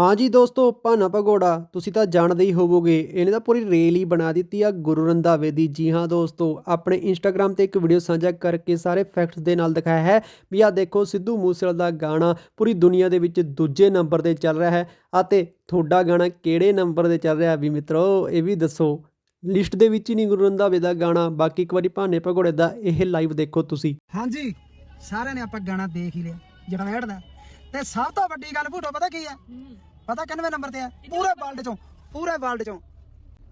ਹਾਂਜੀ ਦੋਸਤੋ, ਭਾਨਾ ਭਗੌੜਾ, ਤੁਸੀਂ ਤਾਂ ਜਾਣਦੇ ਹੀ ਹੋਵੋਗੇ, ਇਹਨੇ ਤਾਂ ਪੂਰੀ ਰੇਲ ਹੀ ਬਣਾ ਦਿੱਤੀ ਆ ਗੁਰੂ ਰੰਧਾਵੇ ਦੀ। ਜੀ ਹਾਂ ਦੋਸਤੋ, ਆਪਣੇ ਇੰਸਟਾਗ੍ਰam ਤੇ ਇੱਕ ਵੀਡੀਓ ਸਾਂਝਾ ਕਰਕੇ ਸਾਰੇ ਫੈਕਟਸ ਦੇ ਨਾਲ ਦਿਖਾਇਆ ਹੈ ਵੀ ਆ ਦੇਖੋ, ਸਿੱਧੂ ਮੂਸੇਵਾਲਾ ਦਾ ਗਾਣਾ ਪੂਰੀ ਦੁਨੀਆ ਦੇ ਵਿੱਚ ਦੂਜੇ ਨੰਬਰ ਤੇ ਚੱਲ ਰਿਹਾ ਹੈ। ਅਤੇ ਤੁਹਾਡਾ ਗਾਣਾ ਕਿਹੜੇ ਨੰਬਰ ਤੇ ਚੱਲ ਰਿਹਾ ਵੀ ਮਿੱਤਰੋ, ਇਹ ਵੀ ਦੱਸੋ। ਲਿਸਟ ਦੇ ਵਿੱਚ ਹੀ ਨਹੀਂ ਗੁਰੂ ਰੰਧਾਵੇ ਦਾ ਗਾਣਾ, ਬਾਕੀ ਇੱਕ ਵਾਰੀ ਭਾਨੇ ਭਗੌੜੇ ਦਾ ਇਹ ਲਾਈਵ ਦੇਖੋ ਤੁਸੀਂ। ਹਾਂਜੀ ਸਾਰਿਆਂ ਨੇ ਆਪਾਂ ਗਾਣਾ ਦੇਖ ਹੀ ਲਿਆ ਜੜਵੈੜ ਦਾ ਤੇ ਸਭ ਤੋਂ ਵੱਡੀ ਗੱਲ ਭੂਟੋ, ਪਤਾ ਕੀ ਹੈ? ਪਤਾ ਕਿੰਨਵੇਂ ਨੰਬਰ ਤੇ ਆ? ਪੂਰੇ ਵਰਲਡ ਚੋਂ ਪੂਰੇ ਵਰਲਡ ਚੋਂ।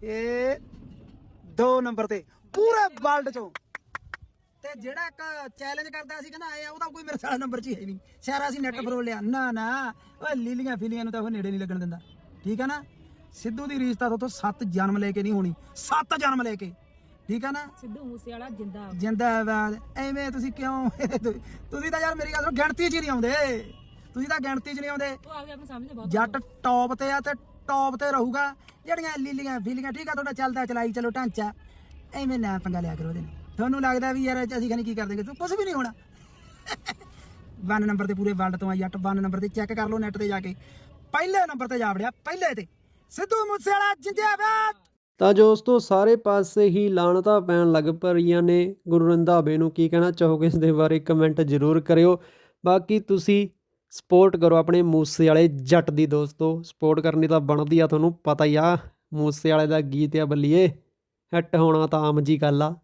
ਇਹ ਦੋ ਨੰਬਰ ਤੇ ਪੂਰੇ ਵਰਲਡ ਚੋਂ। ਤੇ ਜਿਹੜਾ ਇੱਕ ਚੈਲੰਜ ਕਰਦਾ ਸੀ ਕਹਿੰਦਾ ਆਇਆ ਉਹਦਾ ਕੋਈ ਮੇਰੇ ਸਾਲਾ ਨੰਬਰ 'ਚ ਹੀ ਹੈ ਨਹੀਂ। ਸਾਰਾ ਅਸੀਂ ਨੈਟ ਫਰੋਲ ਲਿਆ। ਨਾ ਨਾ ਓਏ ਲੀਲੀਆਂ ਫੀਲੀਆਂ ਨੂੰ ਤਾਂ ਉਹ ਨੇੜੇ ਨਹੀਂ ਲੱਗਣ ਦਿੰਦਾ। ਠੀਕ ਆ ਨਾ? ਸਿੱਧੂ ਦੀ ਰੀਸ ਤਾਂ ਤੋਂ ਸੱਤ ਜਨਮ ਲੈ ਕੇ ਨਹੀਂ ਹੋਣੀ। ਸੱਤ ਜਨਮ ਲੈ ਕੇ। ਠੀਕ ਆ ਨਾ? ਸਿੱਧੂ ਮੂਸੇ ਵਾਲਾ ਜਿੰਦਾ ਜਿੰਦਾਬਾਦ। ਐਵੇਂ ਤੁਸੀਂ ਕਿਉਂ? ਤੁਸੀਂ ਤਾਂ ਯਾਰ ਮੇਰੀ ਗੱਲ ਸੁਣੋ ਗਿਣਤੀ 'ਚ ਹੀ ਨਹੀਂ ਆਉਂਦੇ। ਤੁਸੀਂ ਤਾਂ ਗਿਣਤੀ 'ਚ ਨਹੀਂ ਆਉਂਦੇ। ਉਹ ਆ ਗਿਆ ਮੈਂ ਸਮਝਦੇ ਬਹੁਤ ਜੱਟ ਟੌਪ ਤੇ ਆ ਤੇ ਟੌਪ ਤੇ ਰਹੂਗਾ। ਜਿਹੜੀਆਂ ਲੀਲੀਆਂ ਫੀਲੀਆਂ ਠੀਕ ਆ ਤੁਹਾਡਾ ਚੱਲਦਾ ਚਲਾਈ ਚਲੋ ਢਾਂਚਾ। ਐਵੇਂ ਨਾ ਪੰਗਾ ਲਿਆ ਕਰੋ ਉਹਦੇ ਨਾਲ। ਤੁਹਾਨੂੰ ਲੱਗਦਾ ਵੀ ਯਾਰ ਅਸੀਂ ਖਾਨੀ ਕੀ ਕਰ ਦੇਂਗੇ ਤੂੰ ਕੁਝ ਵੀ ਨਹੀਂ ਹੋਣਾ। 1 ਨੰਬਰ ਤੇ ਪੂਰੇ ਵਰਲਡ ਤੋਂ ਆ ਜੱਟ 1 ਨੰਬਰ ਤੇ ਚੈੱਕ ਕਰ ਲਓ ਨੈਟ ਤੇ ਜਾ ਕੇ। ਪਹਿਲੇ ਨੰਬਰ ਤੇ ਜਾ ਵੜਿਆ ਪਹਿਲੇ ਤੇ। ਸਿੱਧੂ ਮੂਸੇਵਾਲਾ ਜਿੰਦਾਬਾਦ! ਤਾਂ ਦੋਸਤੋ ਸਾਰੇ ਪਾਸੇ ਹੀ ਲਾਣਤਾਂ ਪੈਣ ਲੱਗ ਪਈਆਂ ਨੇ। ਗੁਰੂ ਰੰਧਾਵੇ ਨੂੰ ਕੀ ਕਹਿਣਾ ਚਾਹੋਗੇ ਇਸ ਦੇ ਬਾਰੇ ਕਮੈਂਟ ਜ਼ਰੂਰ ਕਰਿਓ। ਬਾਕੀ ਤੁਸੀਂ ਸਪੋਰਟ ਕਰੋ ਆਪਣੇ ਮੂਸੇ ਵਾਲੇ ਜੱਟ ਦੀ ਦੋਸਤੋ। ਸਪੋਰਟ ਕਰਨੀ ਤਾਂ ਬਣਦੀ ਆ, ਤੁਹਾਨੂੰ ਪਤਾ ਹੀ ਆ। ਮੂਸੇ ਵਾਲੇ ਦਾ ਗੀਤ ਆ ਬੱਲੀਏ, ਹਿੱਟ ਹੋਣਾ ਤਾਂ ਆਮ ਜੀ ਗੱਲ ਆ।